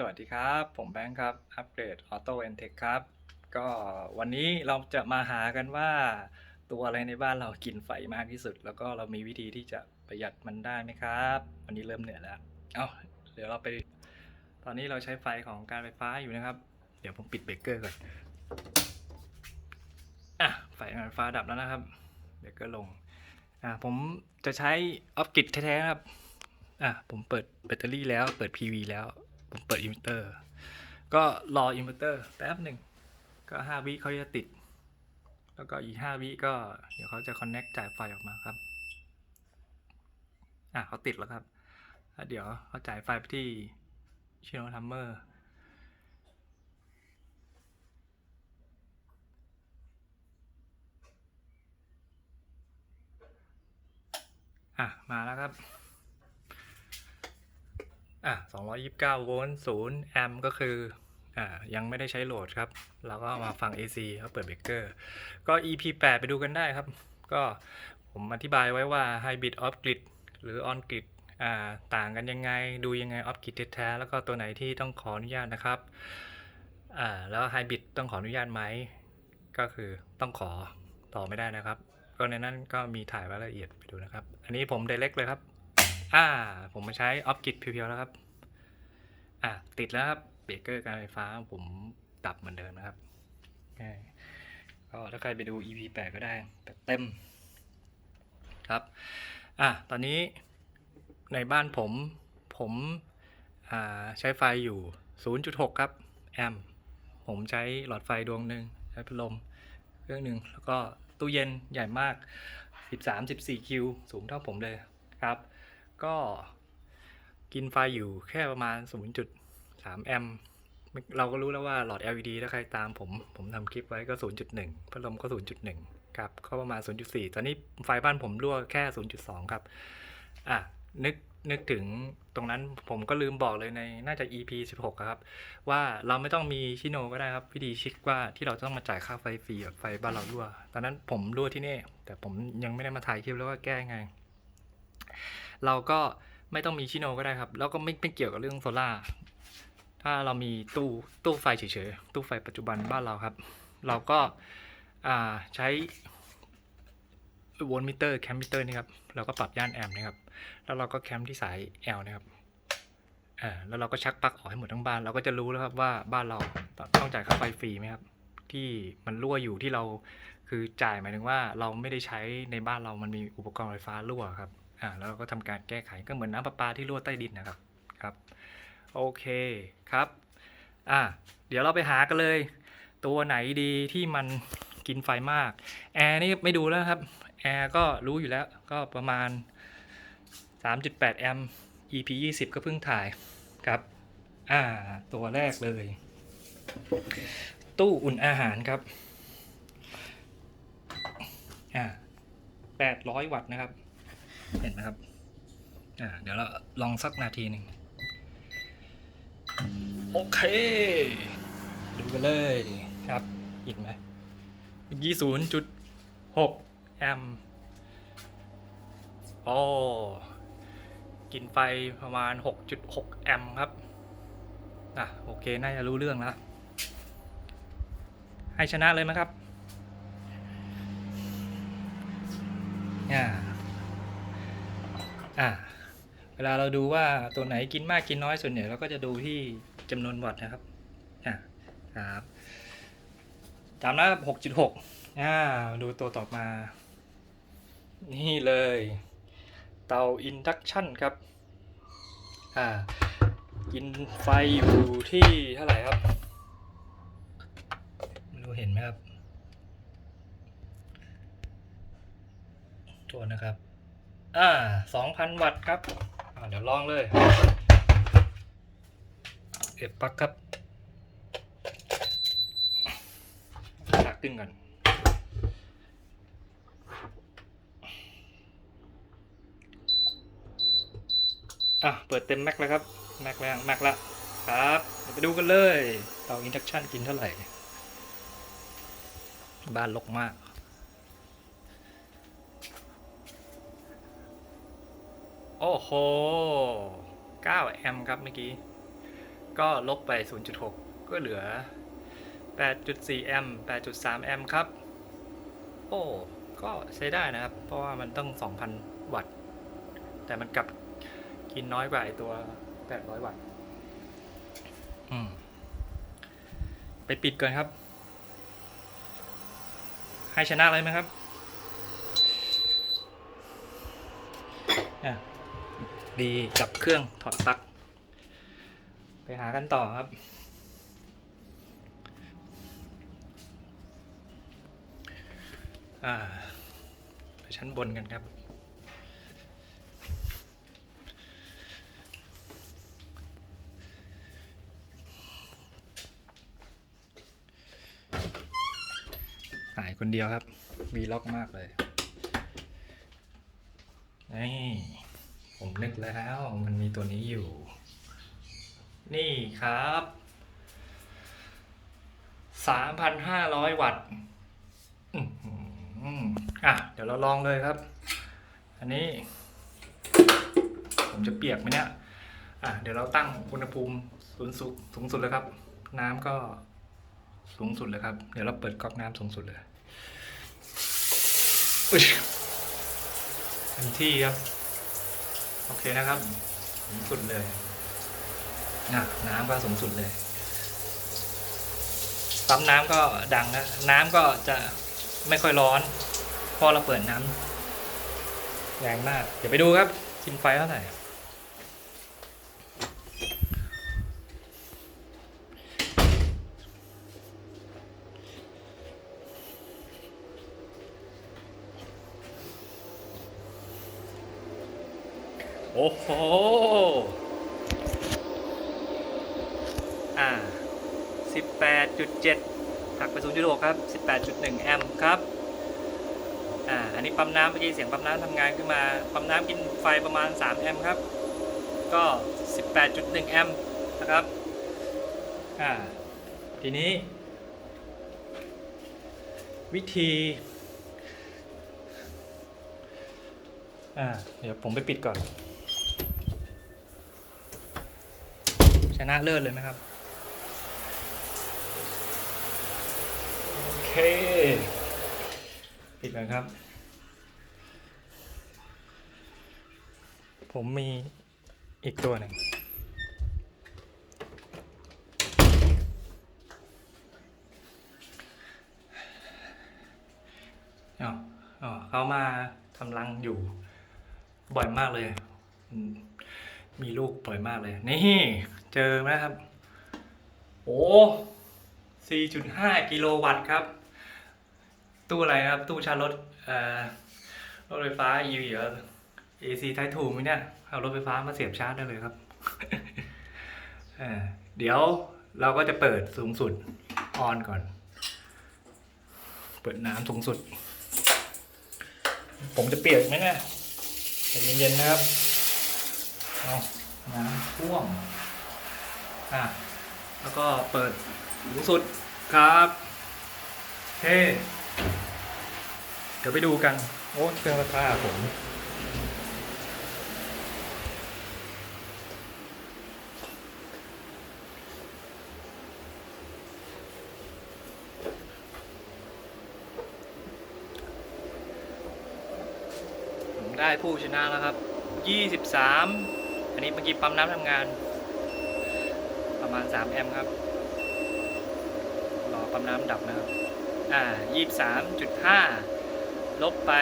สวัสดีครับ ผมแบงค์ครับ อัปเกรดออโต้เอ็นเทคครับ ก็วันนี้เราจะมาหากันว่าตัวอะไรในบ้านเรากินไฟมากที่สุด แล้วก็เรามีวิธีที่จะประหยัดมันได้ไหมครับ วันนี้เริ่มเหนื่อยแล้ว เอาเดี๋ยวเราไป ตอนนี้เราใช้ไฟของการไฟฟ้าอยู่นะครับ เดี๋ยวผมปิดเบรกเกอร์ก่อน อะ ไฟการไฟฟ้าดับแล้วนะครับ เบรกเกอร์ลง อะผมจะใช้ออฟกิดแท้ๆครับ อะ ผมเปิดแบตเตอรี่แล้ว เปิด PV แล้ว ผมเปิดอินเวอร์เตอร์ ก็รออินเวอร์เตอร์แป๊บหนึ่ง ก็ห้าวิเขาจะติด แล้วก็อีกห้าวิก็เดี๋ยวเขาจะคอนเน็กจ่ายไฟออกมาครับ อะเขาติดแล้วครับ เดี๋ยวเขาจ่ายไฟไปที่ชิโนทัมเมอร์อะ มาแล้วครับ อะ229 โวลต์0แอมป์ก็คืออ่ายังไม่ได้ใช้โหลดครับเราก็มาฟัง AC เขาเปิดเบรกเกอร์ ก็ EP 8 ไปดูกันได้ครับ ก็ผมอธิบายไว้ว่า Hybrid Off Grid หรือ On Grid อ่าต่างกันยังไงดูยังไง Off Grid แท้ๆแล้วก็ตัวไหนที่ต้องขออนุญาตนะครับอ่าแล้ว Hybrid ต้องขออนุญาตไหม ก็คือต้องขอต่อไม่ได้นะครับ ก็ในนั้นก็มีถ่ายรายละเอียดไปดูนะครับ อันนี้ผม direct เลยครับ อ่า ผมมาใช้ออฟกิดเพียวๆแล้วครับ อะติดแล้วครับเบรกเกอร์การไฟฟ้าผมดับเหมือนเดิมนะครับก็ถ้าใครไปดู EP 8 ก็ได้แบบเต็ม ครับ อะตอนนี้ในบ้านผมผมอ่าใช้ไฟอยู่ 0.6 ครับ แอม ผมใช้หลอดไฟดวงหนึ่งใช้พัดลมเครื่องหนึ่งแล้วก็ตู้เย็นใหญ่มาก 13-14 คิว สูงเท่าผมเลยครับ ก็กินไฟอยู่แค่ประมาณ 0.3 แอมป์เราก็รู้แล้วว่าหลอด LED ถ้าใครตามผม ผมทำคลิปไว้ก็ 0.1 พัดลมก็ 0.1 ครับ ก็ประมาณ 0.4 ตอนนี้ไฟบ้านผมรั่วแค่ 0.2 ครับ อะ นึก นึกถึงตรงนั้นผมก็ลืมบอกเลยในน่าจะ EP 16 ครับ ว่าเราไม่ต้องมีชิโนก็ได้ครับ วิธีชิคว่าที่เราต้องมาจ่ายค่าไฟฟรีไฟบ้านเรารั่ว ตอนนั้นผมรั่วที่นี่ แต่ผมยังไม่ได้มาถ่ายคลิปแล้วว่าแก้ไง เราก็ไม่ต้องมีชิโนก็ได้ครับ แล้วก็ไม่ไม่เกี่ยวกับเรื่องโซล่าถ้าเรามีตู้ตู้ไฟเฉยๆตู้ไฟปัจจุบันบ้านเราครับ เราก็าใช้โวลต์มิเตอร์แคมมิเตอร์นี่ครับเราก็ปรับย่านแอมป์นะครับ แล้วเราก็แคมที่สาย L นะครับอ่าแล้วเราก็ชักปลั๊กออกให้หมดทั้งบ้าน เราก็จะรู้แล้วครับว่าบ้านเราต้องจ่ายค่าไฟฟรีไหมครับ ที่มันรั่วอยู่ที่เราคือจ่ายหมายถึงว่าเราไม่ได้ใช้ในบ้านเรามันมีอุปกรณ์ไฟฟ้ารั่วครับ อ่าแล้วเราก็ทำการแก้ไขก็เหมือนน้ำประปาที่รั่วใต้ดินนะครับครับโอเคครับอ่าเดี๋ยวเราไปหากันเลย ตัวไหนดีที่มันกินไฟมากแอร์นี่ไม่ดูแล้วครับแอร์ก็รู้อยู่แล้วก็ประมาณ 3.8 แอมป์ EP 20 ก็เพิ่งถ่ายครับอ่าตัวแรกเลย ตู้อุ่นอาหารครับอ่า800 วัตต์นะครับ เห็นไหมครับอ่าเดี๋ยวเราลองสักนาทีหนึ่งโอเค ดูกันเลยครับเห็นไหมเมื่ศูนย์จุดหกแอมป์โอ้กินไฟประมาณ 6.6 แอมป์ครับ อะ โอเค น่าจะรู้เรื่องแล้ว ให้ชนะเลยไหมครับ อ่า อ่าเวลาเราดูว่าตัวไหนกินมากกินน้อยส่วนใหญ่เราก็จะดูที่จำนวนวัตต์นะครับอ่าครับจำนะหกจุดหกอ่าดูตัวต่อมา นี่เลย เตาอินดักชันครับอ่ากินไฟอยู่ที่เท่าไหร่ครับไม่รู้เห็นไหมครับตัวนะครับ อ่าสองพันวัตต์ครับอ่าเดี๋ยวลองเลยเก็บปลั๊กครับตักตึงก่อนอะ เปิดเต็มแม็กแล้วครับ แม็กแล้วแม็กละครับเดี๋ยวไปดูกันเลย เตาอินดักชันกินเท่าไหร่ บ้านลกมาก โอ้โห 9 แอมป์ครับเมื่อกี้ ก็ลบไป 0.6 ก็เหลือ 8.4 แอมป์ 8.3 แอมป์ครับ โอ้ ก็ใช้ได้นะครับ เพราะว่ามันต้อง 2,000 วัตต์ แต่มันกลับกินน้อยกว่าไอตัว 800 วัตต์ อืม ไปปิดก่อนครับ ให้ชนะเลยไหมครับ อะ ดีจับเครื่องถอดปลั๊กไปหากันต่อครับ อ่า ไปชั้นบนกันครับ หายคนเดียวครับ วีล็อกมากเลยนี่ ผมนึกแล้วมันมีตัวนี้อยู่ นี่ครับ 3,500 วัตต์อะ เดี๋ยวเราลองเลยครับ อันนี้ ผมจะเปียกไหมเนี่ย อะ เดี๋ยวเราตั้งอุณหภูมิสูงสุดสูงสุดเลยครับ น้ำก็สูงสุดเลยครับ เดี๋ยวเราเปิดก๊อกน้ำสูงสุดเลยอุ๊ยเต็มที่ครับ โอเคนะครับสูงสุดเลยนะน้ำก็สูงสุดเลยปั๊มน้ำก็ดังนะน้ำก็จะไม่ค่อยร้อน พอเราเปิดน้ำแรงมาก เดี๋ยวไปดูครับกินไฟเท่าไหร่ โอ้โห อ่า 18.7 หักไป 0.6 ครับ 18.1 แอมป์ครับ อ่า อันนี้ปั๊มน้ำเมื่อกี้เสียงปั๊มน้ำทำงานขึ้นมา ปั๊มน้ำกินไฟประมาณ 3 แอมป์ครับ ก็ 18.1 แอมป์นะครับ อ่า ทีนี้ วิธีอ่าเดี๋ยวผมไปปิดก่อน ชนะเลิศเลยไหมครับ โอเค ปิดก่อนครับ ผมมีอีกตัวหนึ่งอ๋ออ๋อเขามาทำรังอยู่บ่อยมากเลยอื มีลูกบ่อยมากเลย นี่เจอไหมครับ โอ้ 4.5 กิโลวัตต์ครับ ตู้อะไรครับ ตู้ชาร์จรถเอ่อรถไฟฟ้า EV เหรอ AC ไททูไหมเนี่ย เอารถไฟฟ้ามาเสียบชาร์จได้เลยครับ เดี๋ยวเราก็จะเปิดสูงสุดออนก่อน เปิดน้ำสูงสุด ผมจะเปียกไหมเนี่ยเย็นๆนะครับ เอาน้ำท่วมอะแล้วก็เปิดสูงสุดครับโอเคเดี๋ยวไปดูกัน โอ้เครื่องราคาผมผมได้ผู้ชนะแล้วครับ 23 อันนี้เมื่อกี้ปั๊มน้ำทำงาน ประมาณ 3 แอมป์ครับ รอปั๊มน้ำดับนะครับ อ่า 23.5 ลบไป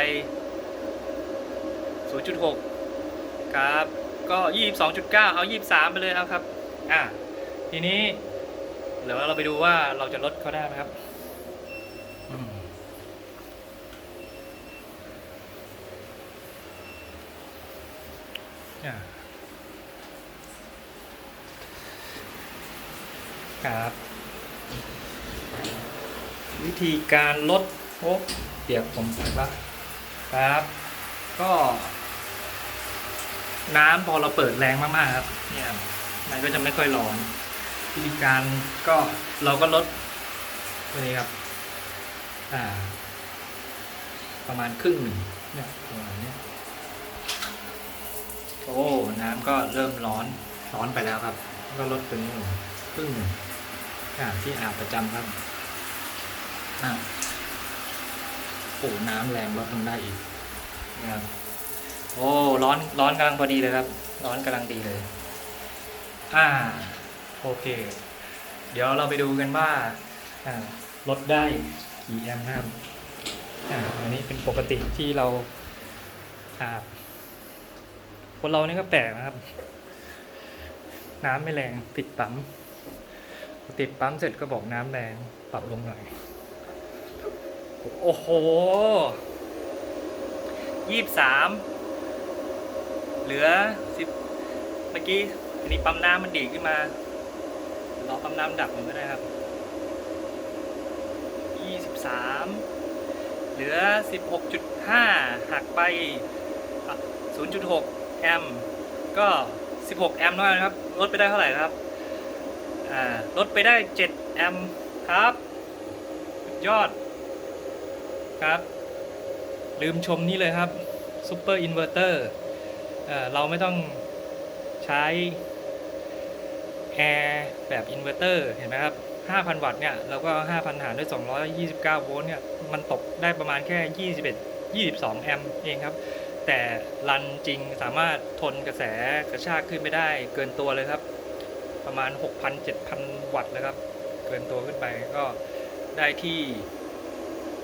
0.6 ครับ ก็ 22.9 เอา 23 ไปเลยเอาครับ อ่า ทีนี้เดี๋ยวเราไปดูว่าเราจะลดเขาได้ไหมครับอ่า ครับวิธีการลดโอ้เดี๋ยวผมครับครับ ก็ น้ำพอเราเปิดแรงมากๆครับ เนี่ยมันก็จะไม่ค่อยร้อน วิธีการก็เราก็ลดตัวนี้ครับ อ่า ประมาณครึ่งหนึ่งเนี่ยประมาณนี้โอ้น้ำก็เริ่มร้อนร้อนไปแล้วครับ ก็ลดตัวนี้ลงครึ่งหนึ่ง ที่อาบประจำครับอ่าโอ้น้ำแรงลดลงได้อีกนะครับโอ้ร้อนร้อนกำลังพอดีเลยครับ ร้อนกำลังดีเลย อ่าโอเค เดี๋ยวเราไปดูกันว่าอ่าลดได้กี่แอมป์ครับอ่าอันนี้เป็นปกติที่เราอาบคนเรานี่ก็แปลกนะครับ น้ำไม่แรงติดปั๊ม ติดปั๊มเสร็จก็บอกน้ำแรงปรับลงหน่อย โอ้โหยี่สามเหลือสิบเมื่อกี้อันนี้ปั๊มน้ำมันดีดขึ้นมารอปั๊มน้ำดับมันก็ได้ครับยี่สิบสามเหลือสิบหกจุดห้าหักไปศูนย์จุดหกแอมป์ก็16แอมป์แล้วนะครับลดไปได้เท่าไหร่ครับ อ่าลดไปได้ 7 แอมป์ครับ ยอดครับ ลืมชมนี่เลยครับซูเปอร์อินเวอร์เตอร์เราไม่ต้องใช้แอร์แบบอินเวอร์เตอร์เห็นไหมครับ 5,000 วัตต์เนี่ยเราก็ 5,000 หารด้วย 229 โวลต์เนี่ย มันตกได้ประมาณแค่ 21 22 แอมป์เองครับ แต่รันจริงสามารถทนกระแสกระชากขึ้นไม่ได้เกินตัวเลยครับ ประมาณ 6,000 7,000 วัตต์เลยครับ เกินตัวขึ้นไปก็ได้ที่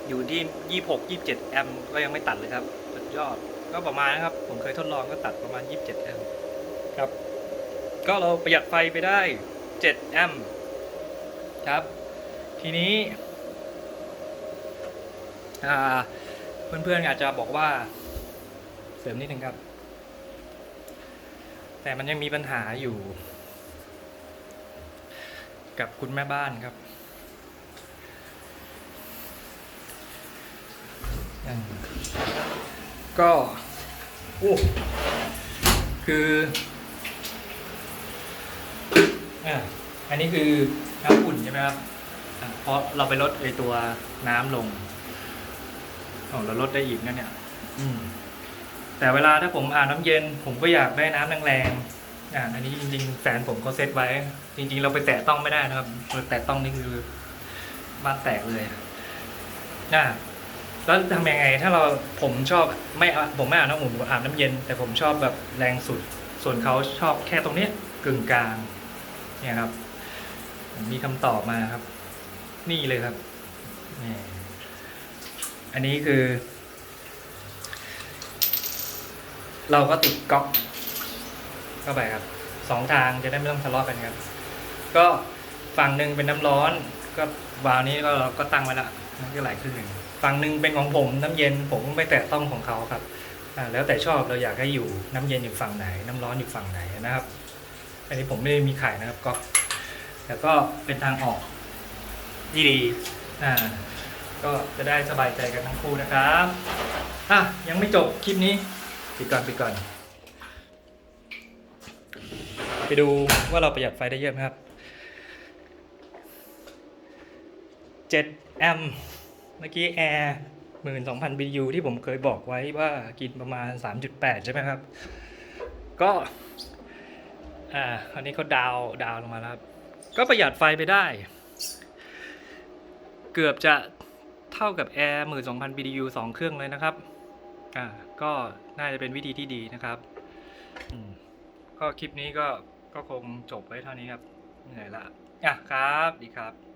อยู่ที่ 26 27 แอมป์ก็ยังไม่ตัดเลยครับ สุดยอดก็ประมาณนะครับ ผมเคยทดลองก็ตัดประมาณ 27 แอมป์ครับ ก็เราประหยัดไฟไปได้ 7 แอมป์ครับ ทีนี้เพื่อนๆอาจจะบอกว่าเสริมนิดนึงครับ แต่มันยังมีปัญหาอยู่ กับคุณแม่บ้านครับก็โอ้คืออ่าอันนี้คือน้ำอุ่นใช่ไหมครับเพราะเราไปลดไอตัวน้ำลงอเราลดได้อีกนั่นเนี่ยแต่เวลาถ้าผมอาบน้ำเย็น ผมก็อยากได้น้ำแรงๆ อ่าอันนี้จริงๆแฟนผมเขาเซตไว้ จริง ๆ เราไปแตะต้องไม่ได้นะครับเราแตะต้องนี่คือบ้านแตกเลยอ่าแล้วทำยังไง ถ้าเราผมชอบไม่ผมไม่อาบน้ำอุ่นผมอาบน้ำเย็น แต่ผมชอบแบบแรงสุด ส่วนเขาชอบแค่ตรงเนี้ยกึ่งกลาง เนี่ยครับ มีคำตอบมาครับ นี่เลยครับนี่อันนี้คือ เราก็ติดก๊อก เข้าไปครับสองทางจะได้ไม่ต้องทะเลาะกันครับ ก็ฝั่งหนึ่งเป็นน้ำร้อน ก็วาล์วนี้ก็เราก็ตั้งไว้ละมันก็ไหลครึ่งหนึ่งฝั่งหนึ่งเป็นของผมน้ำเย็นผมไม่แตะต้องของเขาครับแล้วแต่ชอบเราอยากให้อยู่น้ำเย็นอยู่ฝั่งไหน น้ำร้อนอยู่ฝั่งไหนนะครับ อันนี้ผมไม่ได้มีขายนะครับก็แต่ก็เป็นทางออกที่ดีอ่าก็จะได้สบายใจกันทั้งคู่นะครับอะยังไม่จบคลิปนี้ปิดก่อนปิดก่อน ไปดูว่าเราประหยัดไฟได้เยอะไหมครับ7แอมป์เมื่อกี้แอร์12,000 BTU ที่ผมเคยบอกไว้ว่ากินประมาณ 3.8 ใช่ไหมครับ ก็ อ่าอันนี้เขาดาวดาวลงมาแล้วครับ ก็ประหยัดไฟไปได้ เกือบจะเท่ากับแอร์12,000 BTU 2 เครื่องเลยนะครับ อ่า ก็น่าจะเป็นวิธีที่ดีนะครับ ก็คลิปนี้ก็ ก็คงจบไว้เท่านี้ครับเหนื่อยละอะครับ ดีครับ